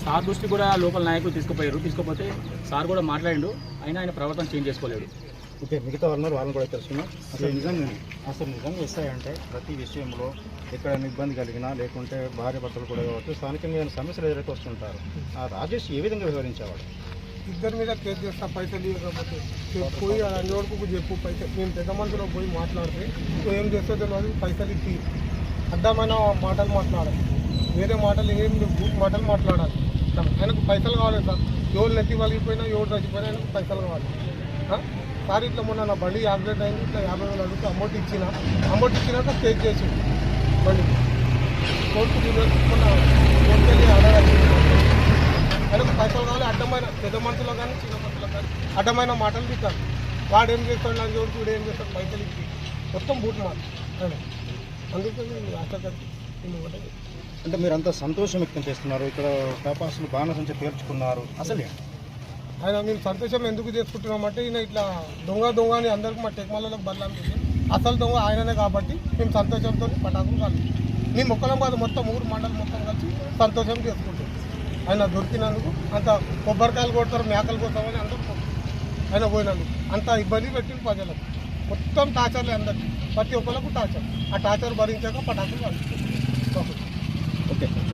Sir దృష్టి కూడా లోపల నాయకులు తీసుకుపోయారు. తీసుకుపోతే సార్ కూడా మాట్లాడిండు. అయినా ఆయన ప్రవర్తన చేంజ్ చేసుకోలేడు. ఓకే మిగతా వాళ్ళని వాళ్ళని కూడా తెలుసుకున్నాం అసలు నిజంగా అసలు నిజంగా ఎస్ఐ అంటే ప్రతి విషయంలో ఎక్కడైనా ఇబ్బంది కలిగినా లేకుంటే భార్య భర్తలు కూడా కావచ్చు స్థానికంగా సమస్యలు ఎదురైతే వస్తుంటారు ఆ రాజేష్ ఏ విధంగా వివరించేవాడు ఇద్దరి మీద కేసు చేస్తా పైసలు ఇవ్వకపోతే పోయి అన్ని వరకు చెప్పు పైసలు. నేను పెద్ద మనుషులో పోయి మాట్లాడితే ఏం చేస్తో తెలియదు పైసలు ఇచ్చి. అడ్డమైన మాటలు మాట్లాడాలి వేరే మాటలు ఏం లేవు. మాటలు మాట్లాడాలి. ఆయనకు పైసలు కావాలి సార్. ఎవరు నెత్తి వలిగిపోయినా ఎవరు చచ్చిపోయినా ఆయనకు పైసలు కావాలి. సార్ ఇట్లా మొన్న నా బండి యాక్సిడెంట్ అయింది ఇట్లా యాభై వేలు అడుగుతూ అమౌంట్ ఇచ్చిన అమౌంట్ ఇచ్చినాక కేసు చేసి బండి. కోర్టు మొన్న కోర్టుకెళ్ళి అడగాలి ఆయనకు పైసలు కావాలి అడ్డమైన పెద్ద మనుషులు కానీ చిన్న మనుషులు కానీ అడ్డమైన మాటలు తిట్టారు వాడు ఏం చేస్తాడు నా జోడు వీడు ఏం చేస్తాడు పైసలు ఇచ్చి మొత్తం బూట్ మాట అందుకని అందుకే నేను నేను ఒకటే అంటే మీరు అంతా సంతోషం వ్యక్తం చేస్తున్నారు. ఇక్కడ టపాసులు బాణసంచ పేర్చుకున్నారు. అసలే ఆయన మేము సంతోషం ఎందుకు చేసుకుంటున్నామంటే ఈయన ఇట్లా దొంగ దొంగ అని అందరికి మా టెక్నాలజీలకు బదలాలి అసలు దొంగ ఆయననే కాబట్టి మేము సంతోషంతో పటాకులు కాదు. మేము ఒక్కలం కాదు మొత్తం ఊరు మండలం మొత్తం కలిసి సంతోషం చేసుకుంటాం ఆయన దొరికినందుకు అంత కొబ్బరికాయలు కొడతారు మేకలు కొడతామని అందరూ ఆయన పోయినందుకు అంత ఇబ్బంది పెట్టింది ప్రజలకు. మొత్తం టార్చర్లే అందరికీ. ప్రతి ఒక్కరికి టార్చర్. ఆ టార్చర్ భరించాక పటాకులు కాదు. ఓకే